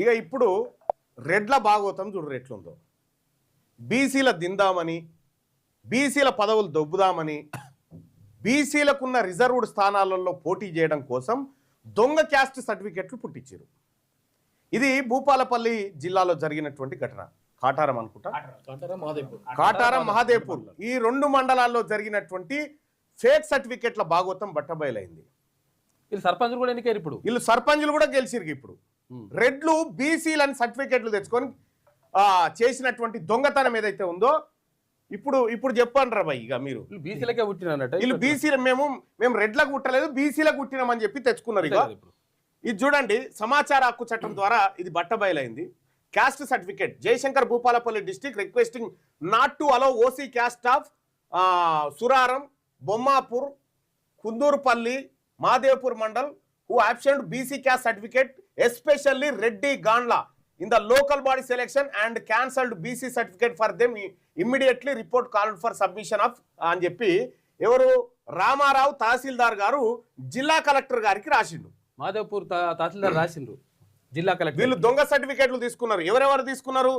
ఇక ఇప్పుడు రెడ్ల భాగవతం చూడు ఎట్లుందో. బీసీల దిందామని బీసీల పదవులు దొబ్బుదామని బీసీలకున్న రిజర్వ్డ్ స్థానాలలో పోటీ చేయడం కోసం దొంగ క్యాస్ట్ సర్టిఫికెట్లు పుట్టించారు ఇది భూపాలపల్లి జిల్లాలో జరిగినటువంటి ఘటన. కాటారం అనుకుంటా? కాటారా మహాదేవ్పూర్. ఈ రెండు మండలాల్లో జరిగినటువంటి ఫేక్ సర్టిఫికెట్ల భాగవతం బట్టబయలైంది. వీళ్ళు సర్పంచులు కూడా ఎన్నికారు ఇప్పుడు? వీళ్ళు సర్పంచులు కూడా గెలిచిరు ఇప్పుడు. రెడ్లు బీసీలని సర్టిఫికెట్లు తెచ్చుకొని చేసినటువంటి దొంగతనం ఏదైతే ఉందో ఇప్పుడు ఇప్పుడు చెప్పండి రా ఇక మీరు. బీసీలకే పుట్టిన వీళ్ళు బీసీలు మేము మేము రెడ్లకు కుట్టలేదు బీసీలకు కుట్టినామని చెప్పి తెచ్చుకున్నారు ఇక. ఇది చూడండి సమాచార హక్కు చట్టం ద్వారా ఇది బట్టబయలైంది. Caste certificate Jayashankar Bhupalpally district requesting not to allow OC caste of Suraram Bommapur Kunduruppalli Madevpur mandal who absent BC caste certificate especially Reddy Gandla in the local body selection and cancelled BC certificate for them immediately report called for submission of అని చెప్పి ఎవరు? రామారావు తహసీల్దార్ గారు జిల్లా collector గారికి రాసిండు. తా- తహసీల్దార్ రాసిండ్రు. జిల్లా collector. వీళ్ళు దొంగ సర్టిఫికేట్లు తీసుకున్నారు. ఎవరెవరు తీసుకున్నారు?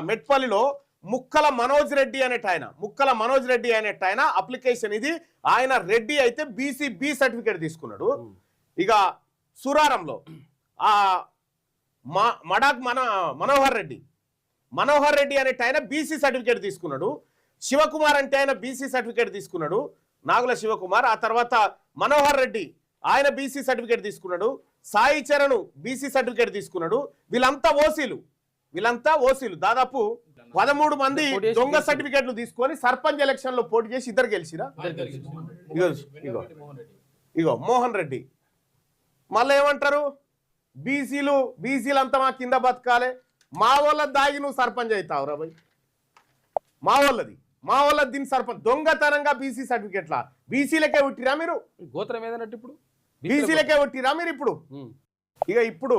మెట్పల్లిలో ముక్కల మనోజ్ రెడ్డి అనేట ఆయన. ముక్కల మనోజ్ రెడ్డి అనేట ఆయన అప్లికేషన్ ఇది. ఆయన రెడ్డి అయితే బీసీ బి సర్టిఫికేట్ తీసుకున్నాడు. ఇక సురారంలో ఆ మడాక్ మన మనోహర్ రెడ్డి. మనోహర్ రెడ్డి అనేట ఆయన బీసీ సర్టిఫికేట్ తీసుకున్నాడు. శివకుమార్ అంటే ఆయన బీసీ సర్టిఫికేట్ తీసుకున్నాడు. నాగుల శివకుమార్ ఆ తర్వాత మనోహర్ రెడ్డి ఆయన బీసీ సర్టిఫికేట్ తీసుకున్నాడు. సాయి చరణ్ బీసీ సర్టిఫికేట్ తీసుకున్నాడు. వీళ్ళంతా ఓసీలు. వీళ్ళంతా ఓసీలు. దాదాపు పదమూడు మంది దొంగ. సర్టిఫికేట్లు తీసుకొని సర్పంచ్ ఎలక్షన్లో పోటీ చేసి ఇద్దరు గెలిచిరా? ఇగో ఇగో. ఇగో మోహన్ రెడ్డి. మళ్ళీ ఏమంటారు? బీసీలు బీసీలు అంతా మా కింద బతకాలి. మా వాళ్ళ దాగి నువ్వు సర్పంచ్ అవుతావు రా భయ్. మా వాళ్ళది. మా వాళ్ళ దీని సర్పంచ్. దొంగతనంగా బీసీ సర్టిఫికెట్లా? బీసీలకే ఉట్టిరా మీరు? గోత్రం ఏదన్నట్టు ఇప్పుడు? బీసీలకే ఉట్టిరా మీరు ఇప్పుడు. ఇక ఇప్పుడు